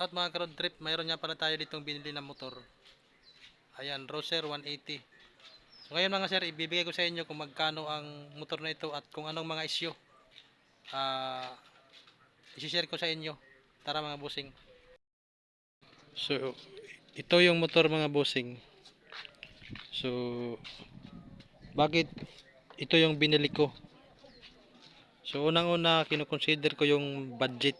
out mga ka-road trip. Mayroon nga pala tayo ditong binili na motor. Ayan, Roser 180. So ngayon mga sir, ibibigay ko sa inyo kung magkano ang motor na ito at kung anong mga isyo. Ah, isi-share ko sa inyo. Tara mga busing. So, ito yung motor mga busing. So, bakit ito yung binili ko? So, unang-una, kinukonsider ko yung budget.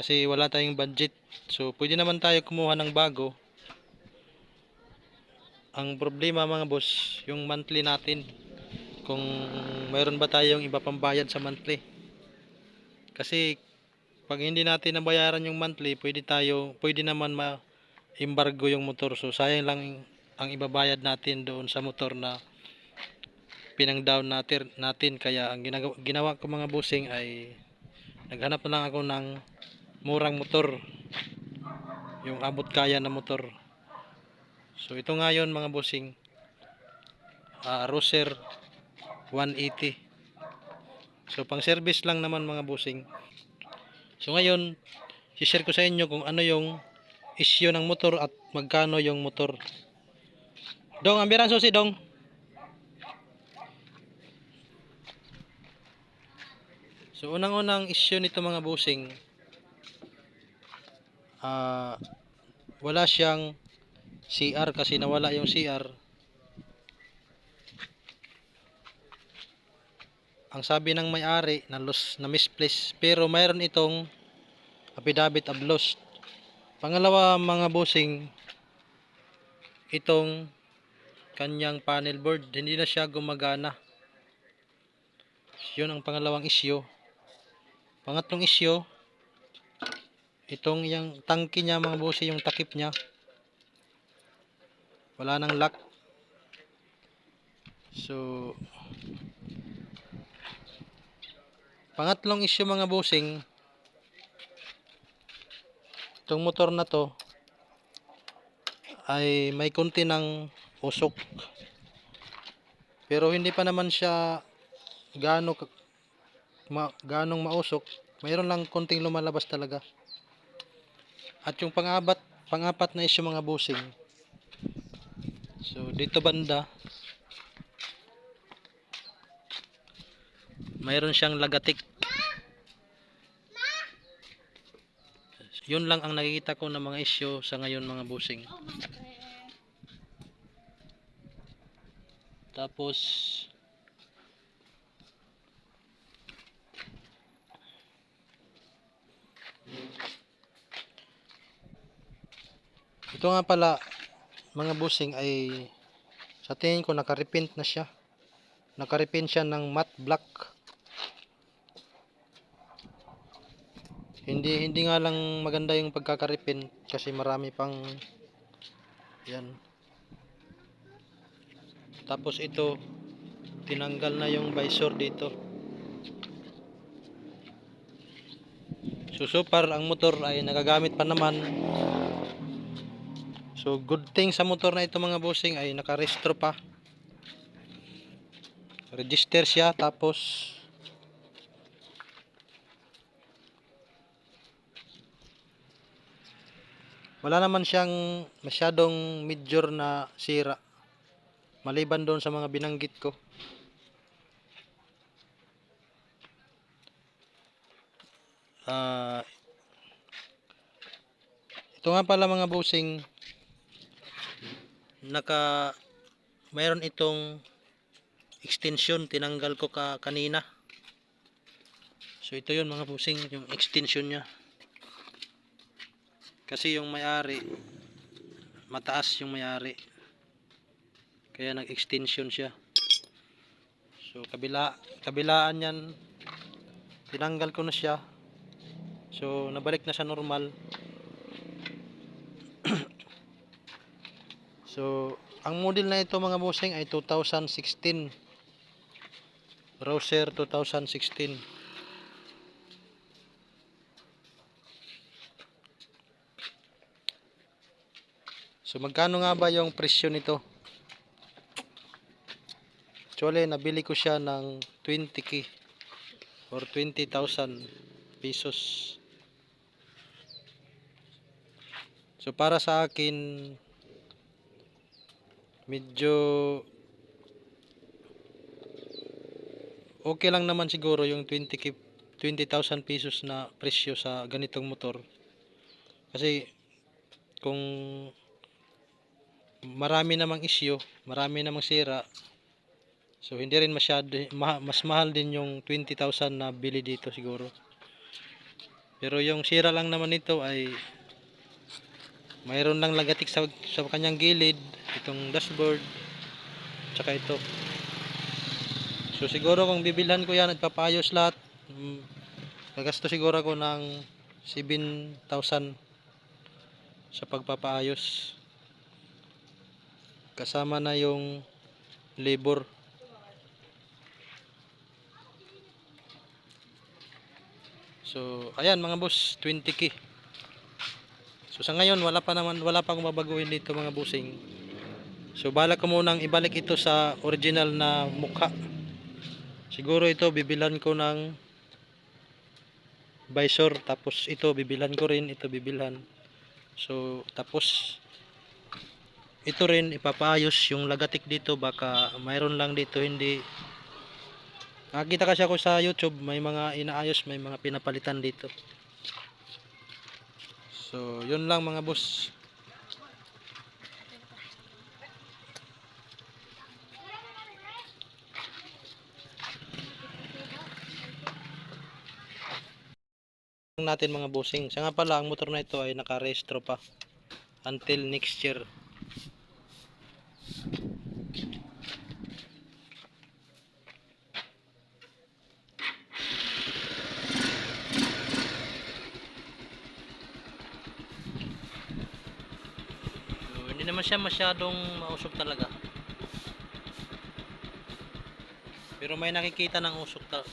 Kasi wala tayong budget. So, pwede naman tayo kumuha ng bago. Ang problema mga boss, yung monthly natin. Kung mayroon ba tayong iba pang bayad sa monthly. Kasi pag hindi natin nabayaran yung monthly, pwede tayo, pwede naman ma-embargo yung motor. So, sayang lang ang ibabayad natin doon sa motor na pinang-down natin, natin. Kaya ang ginagawa, ginawa ko mga busing ay naghanap na lang ako ng murang motor. Yung abot kaya na motor. So, ito nga yun mga busing. ah Roser 180. So, pang service lang naman mga busing. So ngayon, share ko sa inyo kung ano yung issue ng motor at magkano yung motor. Dong, ambiran susi dong. So unang-unang issue nito mga busing, ah wala siyang CR kasi nawala yung CR. Ang sabi ng may-ari na loss na misplace pero mayroon itong affidavit of lost. Pangalawa mga bossing itong kanyang panel board hindi na siya gumagana. Yun ang pangalawang issue. Pangatlong issue itong yung tangke niya mga bossing yung takip niya wala nang lock. So Pangatlong issue mga bossing, itong motor na to ay may konti ng usok. Pero hindi pa naman siya gaano ma, ganong mausok. Mayroon lang konting lumalabas talaga. At yung pangabat, pangapat na issue mga bossing. So dito banda mayroon siyang lagatik yun lang ang nakikita ko ng mga issue sa ngayon mga busing tapos ito nga pala mga busing ay sa tingin ko nakarepint na siya. Nakarepint siya ng matte black. Hindi hindi nga lang maganda yung pagkakaripin kasi marami pang yan. Tapos ito tinanggal na yung visor dito. So so ang motor ay nagagamit pa naman so good thing sa motor na ito mga bossing. Ay nakarestro pa. Register siya tapos wala naman siyang masyadong major na sira. Maliban doon sa mga binanggit ko. Ah, ito nga pala mga busing naka mayroon itong extension tinanggal ko ka kanina. So ito yun mga busing yung extension nya kasi yung may-ari mataas yung may-ari. Kaya nag extension siya. So kabila kabilaan yan tinanggal ko na siya. So nabalik na sa normal so ang model na ito mga bossing ay 2016 browser 2016 So magkano nga ba yung presyo nito? Actually, nabili ko siya ng 20k or 20,000 pesos. So para sa akin medyo okay lang naman siguro yung 20 ki- 20,000 pesos na presyo sa ganitong motor. Kasi kung marami namang issue, marami namang sira, so hindi rin masyado, ma- mas mahal din yung 20,000 na bili dito siguro. Pero yung sira lang naman nito ay mayroon lang lagatik sa, sa kanyang gilid, itong dashboard, tsaka ito. So siguro kung bibilhan ko yan at papayos lahat, mm, gagasto siguro ako ng 7,000 sa pagpapaayos. Kasama na yung labor. So, ayan mga boss, 20k. So sa ngayon wala pa naman wala pa akong babaguhin dito mga busing. So balak ko munang ibalik ito sa original na mukha. Siguro ito bibilan ko ng visor tapos ito bibilan ko rin ito bibilhan. So tapos ito rin ipapaayos yung lagatik dito baka mayroon lang dito hindi Nakita kasi ako sa YouTube may mga inaayos may mga pinapalitan dito. So, yun lang mga boss. natin mga bossing. Siya nga pala, ang motor na ito ay nakarehistro pa until next year. So, hindi naman siya masyadong mausok talaga. Pero may nakikita ng usok ta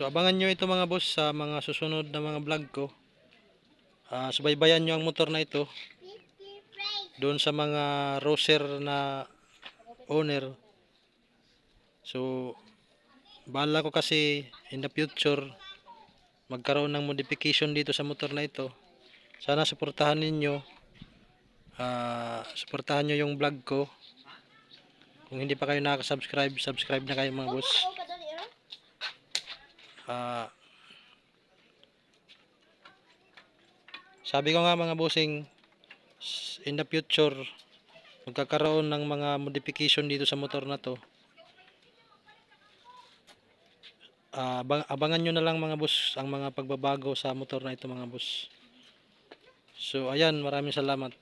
So abangan nyo ito mga boss sa mga susunod na mga vlog ko. Ah, subaybayan nyo ang motor na ito. Doon sa mga roser na owner. So bala ko kasi in the future magkaroon ng modification dito sa motor na ito. Sana suportahan ninyo. Ah, suportahan nyo yung vlog ko. Kung hindi pa kayo nakaka-subscribe, subscribe na kayo mga boss. Ah, sabi ko nga mga bossing, in the future, magkakaroon ng mga modification dito sa motor na to. Ah, abang- abangan nyo na lang mga boss ang mga pagbabago sa motor na ito mga boss. So ayan, maraming salamat.